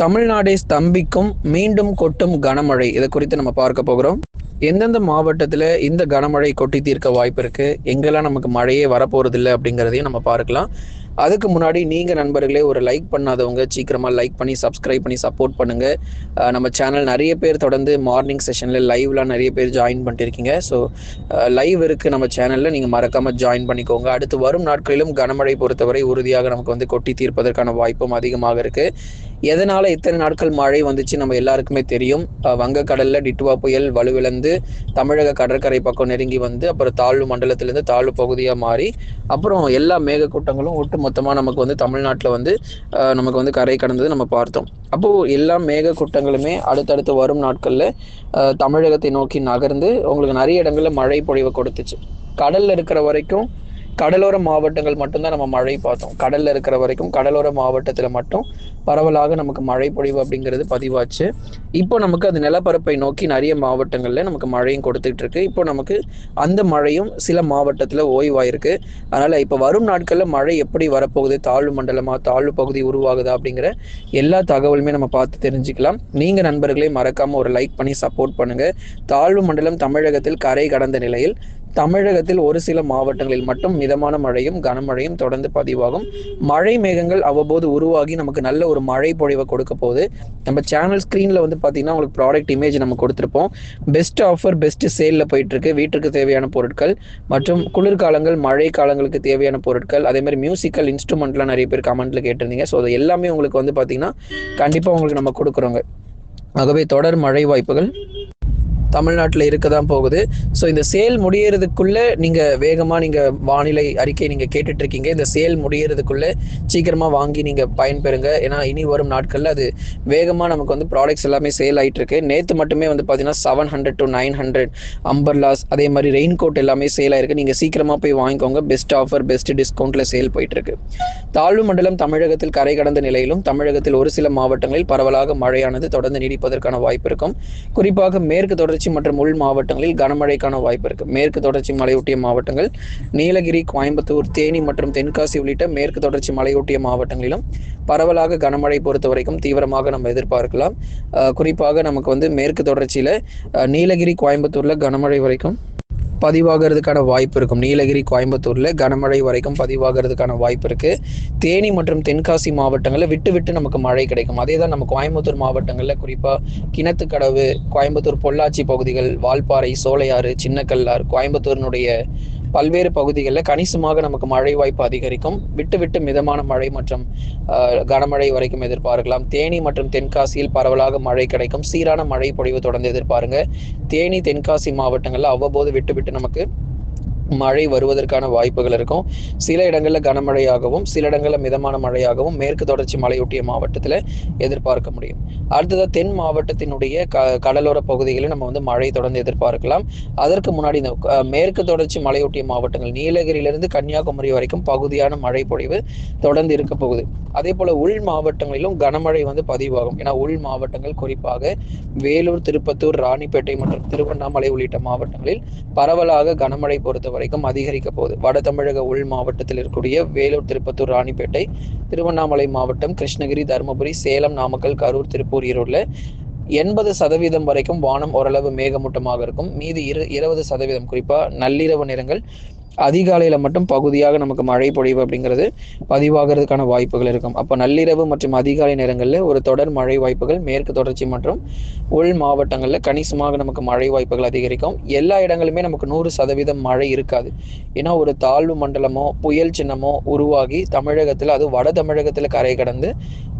தமிழ்நாடை ஸ்தம்பிக்கும் மீண்டும் கொட்டும் கனமழை. இதை குறித்து நம்ம பார்க்க போகிறோம். எந்தெந்த மாவட்டத்தில் இந்த கனமழை கொட்டி தீர்க்க வாய்ப்பு இருக்கு? எங்கெல்லாம் நமக்கு மழையே வரப்போறது இல்லை அப்படிங்கிறதையும் நம்ம பார்க்கலாம். அதுக்கு முன்னாடி நீங்கள் நண்பர்களே ஒரு லைக் பண்ணாதவங்க சீக்கிரமாக லைக் பண்ணி சப்ஸ்கிரைப் பண்ணி சப்போர்ட் பண்ணுங்க. நம்ம சேனல் நிறைய பேர் தொடர்ந்து மார்னிங் செஷனில் லைவ்லாம் நிறைய பேர் ஜாயின் பண்ணிருக்கீங்க. ஸோ லைவ் இருக்குது நம்ம சேனலில் நீங்கள் மறக்காமல் ஜாயின் பண்ணிக்கோங்க. அடுத்து வரும் நாட்களிலும் கனமழை பொறுத்தவரை உறுதியாக நமக்கு வந்து கொட்டி தீர்ப்பதற்கான வாய்ப்பும் அதிகமாக இருக்குது எதனால இத்தனை நாட்கள் மழை வந்துச்சு நம்ம எல்லாருக்குமே தெரியும். வங்கக்கடல்ல டிட்டுவா புயல் வலுவிழந்து தமிழக கடற்கரை பக்கம் நெருங்கி வந்து அப்புறம் தாழ்வு மண்டலத்திலிருந்து தாழ்வு பகுதியா மாறி அப்புறம் எல்லா மேகக்கூட்டங்களும் ஒட்டு மொத்தமா நமக்கு வந்து தமிழ்நாட்டில் வந்து நமக்கு வந்து கரை கடந்தது நம்ம பார்த்தோம். அப்போ எல்லா மேகக்கூட்டங்களுமே அடுத்தடுத்து வரும் நாட்கள்ல தமிழகத்தை நோக்கி நகர்ந்து உங்களுக்கு நிறைய இடங்கள்ல மழை பொழிவை கொடுத்துச்சு. கடல்ல இருக்கிற வரைக்கும் கடலோர மாவட்டங்கள் மட்டும்தான் நம்ம மழை பார்த்தோம். கடல்ல இருக்கிற வரைக்கும் கடலோர மாவட்டத்துல மட்டும் பரவலாக நமக்கு மழை பொழிவு அப்படிங்கிறது பதிவாச்சு. இப்போ நமக்கு அது நிலப்பரப்பை நோக்கி நிறைய மாவட்டங்களில் நமக்கு மழையும் கொடுத்துட்டு இருக்கு. இப்போ நமக்கு அந்த மழையும் சில மாவட்டத்தில் ஓய்வாயிருக்கு. அதனால இப்போ வரும் நாட்களில் மழை எப்படி வரப்போகுது? தாழ்வு மண்டலமா? தாழ்வு பகுதி உருவாகுதா? அப்படிங்கிற எல்லா தகவலுமே நம்ம பார்த்து தெரிஞ்சுக்கலாம். நீங்க நண்பர்களே மறக்காம ஒரு லைக் பண்ணி சப்போர்ட் பண்ணுங்க. தாழ்வு மண்டலம் தமிழகத்தில் கரை கடந்த நிலையில் தமிழகத்தில் ஒரு சில மாவட்டங்களில் மட்டும் மிதமான மழையும் கனமழையும் தொடர்ந்து பதிவாகும். மழை மேகங்கள் அவ்வப்போது உருவாகி நமக்கு நல்ல ஒரு மழை பொழிவை கொடுக்க போகுது. நம்ம சேனல் ஸ்க்ரீனில் வந்து பார்த்தீங்கன்னா உங்களுக்கு ப்ராடக்ட் இமேஜ் நம்ம கொடுத்துருப்போம். பெஸ்ட் ஆஃபர் பெஸ்ட் சேலில் போயிட்டு இருக்கு வீட்டுக்கு தேவையான பொருட்கள் மற்றும் குளிர்காலங்கள் மழை காலங்களுக்கு தேவையான பொருட்கள். அதே மாதிரி மியூசிக்கல் இன்ஸ்ட்ருமெண்ட்லாம் நிறைய பேர் கமெண்ட்ல கேட்டிருந்தீங்க. ஸோ அது எல்லாமே உங்களுக்கு வந்து பார்த்தீங்கன்னா கண்டிப்பாக உங்களுக்கு நம்ம கொடுக்குறோங்க. ஆகவே தொடர் மழை வாய்ப்புகள். தமிழ்நாட்டில் இருக்க தான் போகுது. ஸோ இந்த சேல் முடியறதுக்குள்ளே நீங்கள் வேகமாக நீங்கள் வானிலை அறிக்கை நீங்கள் கேட்டுட்ருக்கீங்க. இந்த சேல் முடியறதுக்குள்ளே சீக்கிரமாக வாங்கி நீங்கள் பயன்பெறுங்க. ஏன்னா இனி வரும் நாட்களில் அது வேகமாக நமக்கு வந்து ப்ராடக்ட்ஸ் எல்லாமே சேல் ஆகிட்டுருக்கு இருக்கு மட்டுமே வந்து பார்த்தீங்கன்னா seven hundred to nine hundred umbrellas அதே மாதிரி ரெயின் கோட் எல்லாமே சேல் ஆயிருக்கு. நீங்கள் சீக்கிரமாக போய் வாங்கிக்கோங்க. பெஸ்ட் ஆஃபர் பெஸ்ட் டிஸ்கவுண்ட்டில் சேல் போயிட்டு இருக்கு தாழ்வு மண்டலம் தமிழகத்தில் கரை கடந்த நிலையிலும் தமிழகத்தில் ஒரு சில மாவட்டங்களில் பரவலாக மழையானது தொடர்ந்து நீடிப்பதற்கான வாய்ப்பு இருக்கும். குறிப்பாக மேற்கு தொடர்ச்சி மற்றும் உள் மாவட்டங்களில் கனமழைக்கான வாய்ப்பு இருக்கு. மேற்கு தொடர்ச்சி மலையொட்டிய மாவட்டங்கள் நீலகிரி கோயம்புத்தூர் தேனி மற்றும் தென்காசி உள்ளிட்ட மேற்கு தொடர்ச்சி மலையொட்டிய மாவட்டங்களிலும் பரவலாக கனமழை பொறுத்த வரைக்கும் தீவிரமாக நம்ம எதிர்பார்க்கலாம். குறிப்பாக நமக்கு வந்து மேற்கு தொடர்ச்சியில நீலகிரி கோயம்புத்தூர்ல கனமழை வரைக்கும் பதிவாகிறதுக்கான வாய்ப்பு இருக்கும். நீலகிரி கோயம்புத்தூர்ல கனமழை வரைக்கும் பதிவாகிறதுக்கான வாய்ப்பு இருக்கு. தேனி மற்றும் தென்காசி மாவட்டங்களில் விட்டு விட்டு நமக்கு மழை கிடைக்கும். அதே தான் நம்ம கோயம்புத்தூர் மாவட்டங்களில் குறிப்பா கிணத்துக்கடவு கோயம்புத்தூர் பொள்ளாச்சி பகுதிகள் வால்பாறை சோலையாறு சின்னக்கல்லார் கோயம்புத்தூரினுடைய பல்வேறு பகுதிகளில் கணிசமாக நமக்கு மழை வாய்ப்பு அதிகரிக்கும். விட்டு விட்டு மிதமான மழை மற்றும் கனமழை வரைக்கும் எதிர்பார்க்கலாம். தேனி மற்றும் தென்காசியில் பரவலாக மழை கிடைக்கும். சீரான மழை பொழிவு தொடர்ந்து எதிர்பாருங்க. தேனி தென்காசி மாவட்டங்களில் அவ்வப்போது விட்டு விட்டு நமக்கு மழை வருவதற்கான வாய்ப்புகள் இருக்கும். சில இடங்களில் கனமழையாகவும் சில இடங்களில் மிதமான மழையாகவும் மேற்கு தொடர்ச்சி மலையொட்டிய மாவட்டத்தில் எதிர்பார்க்க முடியும். அடுத்ததாக தென் மாவட்டத்தினுடைய க கடலோர பகுதிகளில் நம்ம வந்து மழை தொடர்ந்து எதிர்பார்க்கலாம். அதற்கு முன்னாடி இந்த மேற்கு தொடர்ச்சி மலையொட்டிய மாவட்டங்கள் நீலகிரியிலிருந்து கன்னியாகுமரி வரைக்கும் பகுதியான மழை பொழிவு தொடர்ந்து இருக்க போகுது. அதே போல உள் மாவட்டங்களிலும் கனமழை வந்து பதிவாகும். ஏன்னா உள் மாவட்டங்கள் குறிப்பாக வேலூர் திருப்பத்தூர் ராணிப்பேட்டை மற்றும் திருவண்ணாமலை உள்ளிட்ட மாவட்டங்களில் பரவலாக கனமழை பொறுத்தவரை வரைக்கும் அதிகரிக்க போகுது. வட தமிழக உள் மாவட்டத்தில் இருக்கக்கூடிய வேலூர் திருப்பத்தூர் ராணிப்பேட்டை திருவண்ணாமலை மாவட்டம் கிருஷ்ணகிரி தருமபுரி சேலம் நாமக்கல் கரூர் திருப்பூர் ஈரோடுல எண்பது சதவீதம் வரைக்கும் வானம் ஓரளவு மேகமூட்டமாக இருக்கும். மீதி இரு இருபது சதவீதம் குறிப்பா நள்ளிரவு நேரங்கள் அதிகாலையில் மட்டும் பகுதியாக நமக்கு மழை பொழிவு அப்படிங்கிறது பதிவாகிறதுக்கான வாய்ப்புகள் இருக்கும். அப்போ நள்ளிரவு மற்றும் அதிகாலை நேரங்களில் ஒரு தொடர் மழை வாய்ப்புகள் மேற்கு தொடர்ச்சி மற்றும் உள் மாவட்டங்களில் கணிசமாக நமக்கு மழை வாய்ப்புகள் அதிகரிக்கும். எல்லா இடங்களுமே நமக்கு நூறு சதவீதம் மழை இருக்காது. ஏன்னா ஒரு தாழ்வு மண்டலமோ புயல் சின்னமோ உருவாகி தமிழகத்தில் அது வட தமிழகத்தில் கரை கடந்து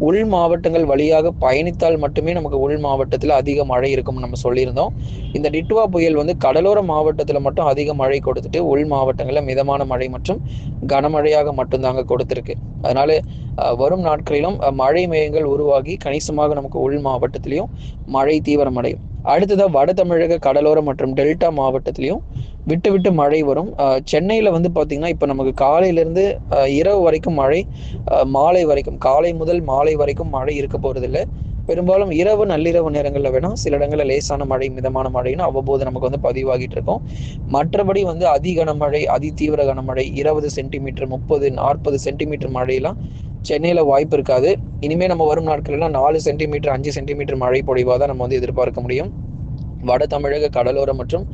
உள் மாவட்டங்கள் வழியாக பயணித்தால் மட்டுமே நமக்கு உள் மாவட்டத்தில் அதிக மழை இருக்கும்னு நம்ம சொல்லியிருந்தோம். இந்த டிட்வா புயல் வந்து கடலோர மாவட்டத்தில் மட்டும் அதிக மழை கொடுத்துட்டு உள் மாவட்டங்கள் மாவட்டங்களில் மிதமான மழை மற்றும் கனமழையாக மட்டும்தாங்க கொடுத்துருக்கு. அதனால வரும் நாட்களிலும் மழை மேகங்கள் உருவாகி கணிசமாக நமக்கு உள் மாவட்டத்திலையும் மழை தீவிரமடையும். அடுத்ததா வட தமிழக கடலோர மற்றும் டெல்டா மாவட்டத்திலையும் விட்டு விட்டு மழை வரும். சென்னையில் சென்னையில வந்து பாத்தீங்கன்னா இப்போ நமக்கு காலையில இருந்து அஹ், இரவு வரைக்கும் மழை மாலை வரைக்கும் காலை முதல் மாலை வரைக்கும் மழை இருக்க போறதில்ல. பெரும்பாலும் இரவு நள்ளிரவு நேரங்களில் வேணால் சில இடங்களில் லேசான மழை மிதமான மழைன்னு அவ்வப்போது நமக்கு வந்து பதிவாகிட்டு இருக்கும். மற்றபடி வந்து அதி கனமழை அதி தீவிர கனமழை இருபது சென்டிமீட்டர் முப்பது நாற்பது சென்டிமீட்டர் மழையெல்லாம் சென்னையில் வாய்ப்பு இருக்காது. இனிமேல் நம்ம வரும் நாட்கள்லாம் நாலு சென்டிமீட்டர் அஞ்சு சென்டிமீட்டர் மழை பொழிவாக தான் நம்ம வந்து எதிர்பார்க்க முடியும். வட தமிழக கடலோரம் மற்றும்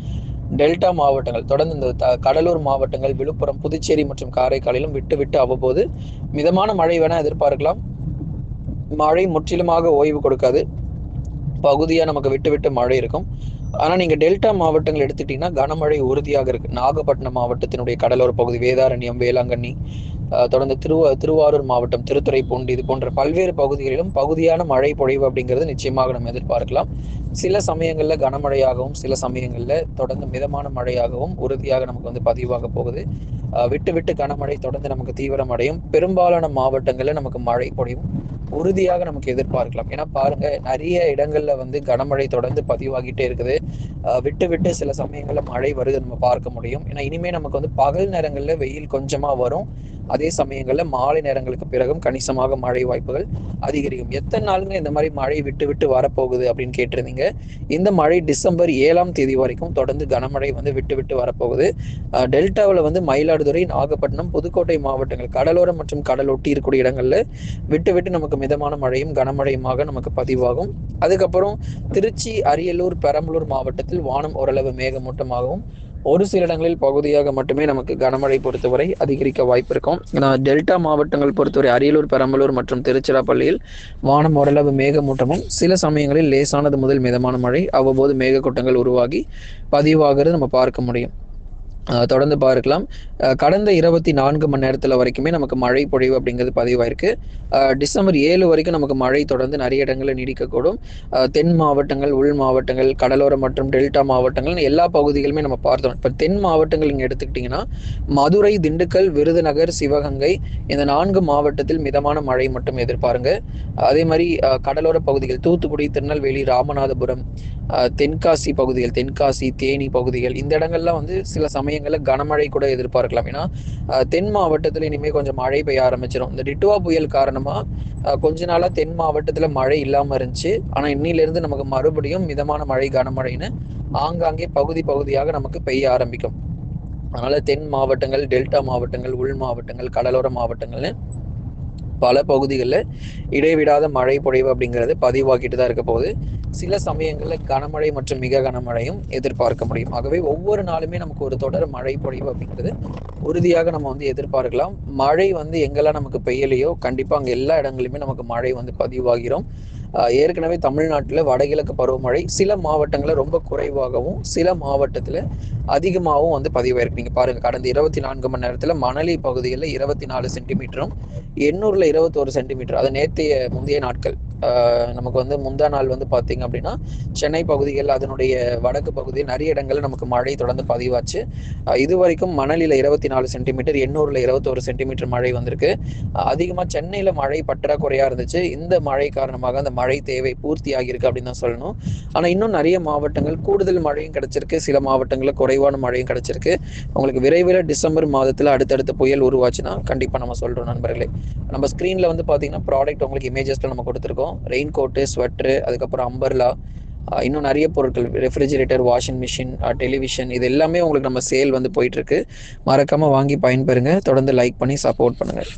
டெல்டா மாவட்டங்கள் தொடர்ந்து இந்த கடலூர் மாவட்டங்கள் விழுப்புரம் புதுச்சேரி மற்றும் காரைக்காலிலும் விட்டு விட்டு அவ்வப்போது மிதமான மழை வேணா எதிர்பார்க்கலாம். மழை முற்றிலுமாக ஓய்வு கொடுக்காது. பகுதியாக நமக்கு விட்டு விட்டு மழை இருக்கும். ஆனால் நீங்கள் டெல்டா மாவட்டங்கள் எடுத்துக்கிட்டிங்கன்னா கனமழை உறுதியாக இருக்குது நாகப்பட்டினம் மாவட்டத்தினுடைய கடலோர பகுதி வேதாரண்யம் வேளாங்கண்ணி தொடர்ந்து திருவா திருவாரூர் மாவட்டம் திருத்துறைப்பூண்டு இது போன்ற பல்வேறு பகுதிகளிலும் பகுதியான மழை பொழிவு அப்படிங்கிறது நிச்சயமாக நம்ம எதிர்பார்க்கலாம். சில சமயங்களில் கனமழையாகவும் சில சமயங்களில் தொடர்ந்து மிதமான மழையாகவும் உறுதியாக நமக்கு வந்து பதிவாக போகுது. விட்டு விட்டு கனமழை தொடர்ந்து நமக்கு தீவிரமடையும். பெரும்பாலான மாவட்டங்களில் நமக்கு மழை பொழிவும். உறுதியாக நமக்கு எதிர்பார்க்கலாம். ஏன்னா பாருங்க நிறைய இடங்கள்ல வந்து கனமழை தொடர்ந்து பதிவாகிட்டே இருக்குது. விட்டு விட்டு சில சமயங்கள்ல மழை வருது நம்ம பார்க்க முடியும். ஏன்னா இனிமே நமக்கு வந்து பகல் நேரங்கள்ல வெயில் கொஞ்சமா வரும். அதே சமயங்களில் மாலை நேரங்களுக்கு பிறகும் கணிசமாக மழை வாய்ப்புகள் அதிகரிக்கும். எத்தனை நாளுங்க இந்த மாதிரி மழை விட்டு விட்டு வரப்போகுது அப்படின்னு கேட்டிருந்தீங்க? இந்த மழை டிசம்பர் ஏழாம் தேதி வரைக்கும் தொடர்ந்து கனமழை வந்து விட்டு விட்டு வரப்போகுது. டெல்டாவில் வந்து மயிலாடுதுறை நாகப்பட்டினம் புதுக்கோட்டை மாவட்டங்கள் கடலோரம் மற்றும் கடல் ஒட்டி இருக்கக்கூடிய இடங்களில் விட்டு விட்டு நமக்கு மிதமான மழையும் கனமழையுமாக நமக்கு பதிவாகும். அதுக்கப்புறம் திருச்சி அரியலூர் பெரம்பலூர் மாவட்டத்தில் வானம் ஓரளவு மேகமூட்டமாகவும் ஒரு சில இடங்களில் பகுதியாக மட்டுமே நமக்கு கனமழை பொறுத்தவரை அதிகரிக்க வாய்ப்பு இருக்கும். டெல்டா மாவட்டங்கள் பொறுத்தவரை அரியலூர் பெரம்பலூர் மற்றும் திருச்சிராப்பள்ளியில் வானம் ஓரளவு மேகமூட்டமும் சில சமயங்களில் லேசானது முதல் மிதமான மழை அவ்வப்போது மேகக்கூட்டங்கள் உருவாகி பதிவாகிறது நம்ம பார்க்க முடியும். தொடர்ந்து பார்க்கலாம். கடந்த இருபத்தி நான்கு மணி நேரத்தில் வரைக்குமே நமக்கு மழை பொழிவு அப்படிங்கிறது பதிவாயிருக்கு. டிசம்பர் ஏழு வரைக்கும் நமக்கு மழை தொடர்ந்து நிறைய இடங்களில் நீடிக்கக்கூடும். தென் மாவட்டங்கள் உள் மாவட்டங்கள் கடலோரம் மற்றும் டெல்டா மாவட்டங்கள் எல்லா பகுதிகளுமே நம்ம பார்த்தோம். இப்போ தென் மாவட்டங்கள் இங்கே எடுத்துக்கிட்டிங்கன்னா மதுரை திண்டுக்கல் விருதுநகர் சிவகங்கை இந்த நான்கு மாவட்டத்தில் மிதமான மழை மட்டும் எதிர்பாருங்க. அதே மாதிரி கடலோர பகுதிகள் தூத்துக்குடி திருநெல்வேலி ராமநாதபுரம் தென்காசி பகுதிகள் தென்காசி தேனி பகுதிகள் இந்த இடங்கள்லாம் வந்து சில சமயம் சமயங்களில் கனமழை கூட எதிர்பார்க்கலாம். ஏன்னா தென் மாவட்டத்தில் இனிமேல் கொஞ்சம் மழை பெய்ய ஆரம்பிச்சிடும் இந்த டிட்டுவா புயல் காரணமாக கொஞ்ச நாளாக தென் மாவட்டத்தில் மழை இல்லாமல் இருந்துச்சு. ஆனால் இன்னிலிருந்து நமக்கு மறுபடியும் மிதமான மழை கனமழைன்னு ஆங்காங்கே பகுதி பகுதியாக நமக்கு பெய்ய ஆரம்பிக்கும். அதனால தென் மாவட்டங்கள் டெல்டா மாவட்டங்கள் உள் மாவட்டங்கள் கடலோர மாவட்டங்கள்னு பல பகுதிகளில் இடைவிடாத மழை பொழிவு அப்படிங்கிறது பதிவாக்கிட்டு தான் இருக்க போகுது. சில சமயங்களில் கனமழை மற்றும் மிக கனமழையும் எதிர்பார்க்க முடியும். ஆகவே ஒவ்வொரு நாளுமே நமக்கு ஒரு தொடர் மழை பொழிவு அப்படிங்கிறது உறுதியாக நம்ம வந்து எதிர்பார்க்கலாம். மழை வந்து எங்கெல்லாம் நமக்கு பெய்யலையோ கண்டிப்பாக அங்கே எல்லா இடங்களிலுமே நமக்கு மழை வந்து பதிவாகிறோம். ஏற்கனவே தமிழ்நாட்டில் வடகிழக்கு பருவமழை சில மாவட்டங்களில் ரொம்ப குறைவாகவும் சில மாவட்டத்தில் அதிகமாகவும் வந்து பதிவாயிருக்கு. நீங்கள் பாருங்கள் கடந்த இருபத்தி நான்கு மணி நேரத்தில் மணலி பகுதிகளில் இருபத்தி நாலு சென்டிமீட்டரும் எண்ணூரில் இருபத்தோரு சென்டிமீட்டர் அது நேற்றைய முந்தைய நாட்கள். நமக்கு வந்து முந்தா நாள் வந்து பார்த்தீங்க அப்படின்னா சென்னை பகுதிகள் அதனுடைய வடக்கு பகுதியில் நிறைய இடங்களில் நமக்கு மழை தொடர்ந்து பதிவாச்சு. இது வரைக்கும் மணலில் இருபத்தி நாலு சென்டிமீட்டர் எண்ணூரில் இருபத்தோரு சென்டிமீட்டர் மழை வந்திருக்கு. அதிகமாக சென்னையில் மழை பற்றாக்குறையாக இருந்துச்சு. இந்த மழை காரணமாக அந்த மழை தேவை பூர்த்தி ஆகியிருக்கு அப்படின்னு தான் சொல்லணும். ஆனால் இன்னும் நிறைய மாவட்டங்கள் கூடுதல் மழையும் கிடைச்சிருக்கு. சில மாவட்டங்களில் குறைவான மழையும் கிடைச்சிருக்கு. உங்களுக்கு விரைவில் டிசம்பர் மாதத்தில் அடுத்தடுத்த புயல் உருவாச்சுன்னா கண்டிப்பாக நம்ம சொல்கிறோம் நண்பர்களே. நம்ம ஸ்க்ரீனில் வந்து பார்த்தீங்கன்னா ப்ராடக்ட் உங்களுக்கு இமேஜஸில் நம்ம கொடுத்துருக்கோம். ரெயின் கோட்டு ஸ்வெட்ரு அதுக்கப்புறம் அம்பர்லா இன்னும் நிறைய பொருட்கள் ரெஃப்ரிஜிரேட்டர் வாஷிங் மிஷின் டெலிவிஷன் இது எல்லாமே உங்களுக்கு நம்ம சேல் வந்து போயிட்டுருக்கு மறக்காமல் வாங்கி பயன்பெறுங்க. தொடர்ந்து லைக் பண்ணி சப்போர்ட் பண்ணுங்கள்